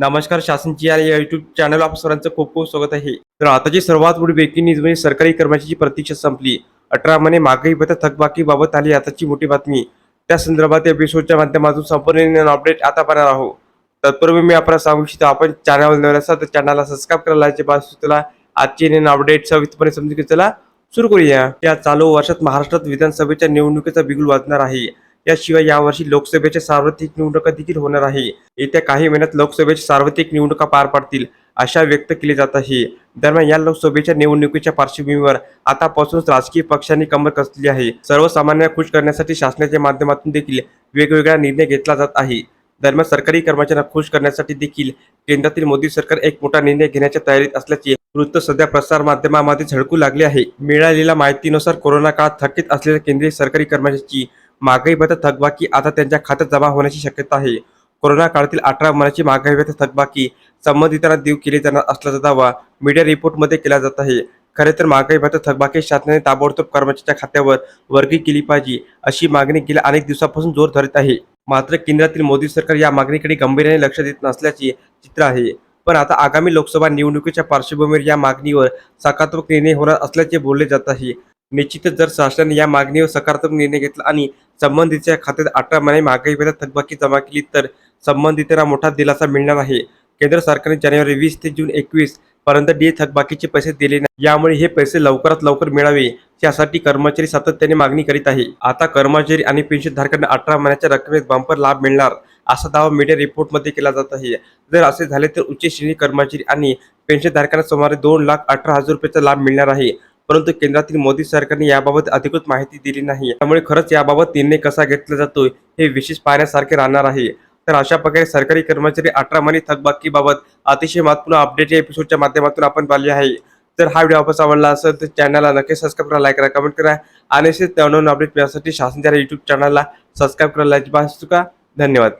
नमस्कार शासनची या YouTube channel आप सरांचं खूप खूप स्वागत आहे. तर आताची सर्वात मोठी ब्रेकिंग न्यूज म्हणजे सरकारी कर्मचाऱ्याची प्रतीक्षा संपली. अठरा महिने महागाई भत्ता थकबाकीबाबत आली. आताची मोठी बातमी. त्या संदर्भात एपिसोडच्या माध्यमातून संपूर्ण अपडेट आता पाहणार आहोत. तत्पूर्वी मी आपल्याला सांगू इच्छितो आपण चॅनल नवीन असाल तर चॅनलला सबस्क्राईब करायला पास तुला आजची नवीन अपडेट सविस्तरपणे समजून घेतला. सुरू करूया. या चालू वर्षात महाराष्ट्रात विधानसभेच्या निवडणुकीचा बिगुल वाजणार आहे. याशिवाय यावर्षी लोकसभेच्या सार्वत्रिक निवडणुका देखील होणार आहे. येत्या काही महिन्यात लोकसभेच्या सार्वत्रिक निवडणुका पार पडतील आशा व्यक्त केली जात आहे. दरम्यान या लोकसभेच्या निवडणुकीच्या पार्श्वभूमीवर आतापासूनच राजकीय पक्षांनी कमर कसली आहे. सर्वसामान्य खुश करण्यासाठी शासनाच्या माध्यमातून देखील वेगवेगळा निर्णय घेतला जात आहे. दरम्यान सरकारी कर्मचाऱ्यांना खुश करण्यासाठी देखील केंद्रातील मोदी सरकार एक मोठा निर्णय घेण्याच्या तयारीत असल्याचे वृत्त सध्या प्रसार माध्यमामध्ये झळकू लागले आहे. मिळालेल्या माहितीनुसार कोरोना काळात थकीत असलेल्या केंद्रीय सरकारी कर्मचाऱ्यांची महागाई भत्ता थकबाकी आता त्यांच्या खात्यात जमा होण्याची शक्यता आहे. कोरोना काळातील अठरा महिन्याची महागाई भत्ता थकबाकी संबंधितांना देऊ केली जाणार असल्याचा दावा मीडिया रिपोर्टमध्ये केला जात आहे. खरे तर महागाई भत्ता थकबाकी शासनाने ताबडतोब कर्मचाऱ्याच्या खात्यावर वर्गी केली पाहिजे अशी मागणी गेल्या अनेक दिवसापासून जोर धरत आहे. मात्र केंद्रातील मोदी सरकार या मागणीकडे गंभीर्याने लक्ष देत नसल्याचे चित्र आहे. पण आता आगामी लोकसभा निवडणुकीच्या पार्श्वभूमीवर या मागणीवर सकारात्मक निर्णय होणार असल्याचे बोलले जात आहे. निश्चितच जर शासनाने या मागणीवर सकारात्मक निर्णय घेतला आणि संबंधितच्या खात्यात अठरा महिने महागाई भत्ता थकबाकी जमा केली तर संबंधितांना मोठा दिलासा मिळणार आहे. केंद्र सरकारने जानेवारी वीस ते जून एकवीस पर्यंत डी थकबाकीचे पैसे दिले नाही. यामुळे हे पैसे लवकरात लवकर मिळावे यासाठी कर्मचारी सातत्याने मागणी करीत आहे. आता कर्मचारी आणि पेन्शनधारकांना अठरा महिन्याच्या रकमेत बंपर लाभ मिळणार असा दावा मीडिया रिपोर्टमध्ये केला जात आहे. जर असे झाले तर उच्च श्रेणी कर्मचारी आणि पेन्शनधारकांना सुमारे दोन लाख अठरा हजार रुपयाचा लाभ मिळणार आहे. परंतु केंद्रातील मोदी सरकारने याबाबत अधिकृत माहिती दिली नाही. त्यामुळे खरंच याबाबत निर्णय कसा घेतला जातो हे विशेष पाहण्यासारखे राहणार आहे. तर अशा प्रकारे सरकारी कर्मचारी अठरा महिने थकबाकीबाबत अतिशय महत्त्वपूर्ण अपडेट या एपिसोडच्या माध्यमातून आपण पाहिले आहे. तर हा व्हिडिओ आपण आवडला असेल तर चॅनलला नक्की सबस्क्राईब करा लाईक करा कमेंट करा आणि असेच नवनवीन अपडेट मिळण्यासाठी शासनाच्या युट्यूब चॅनलला सबस्क्राईब करायला चुका धन्यवाद.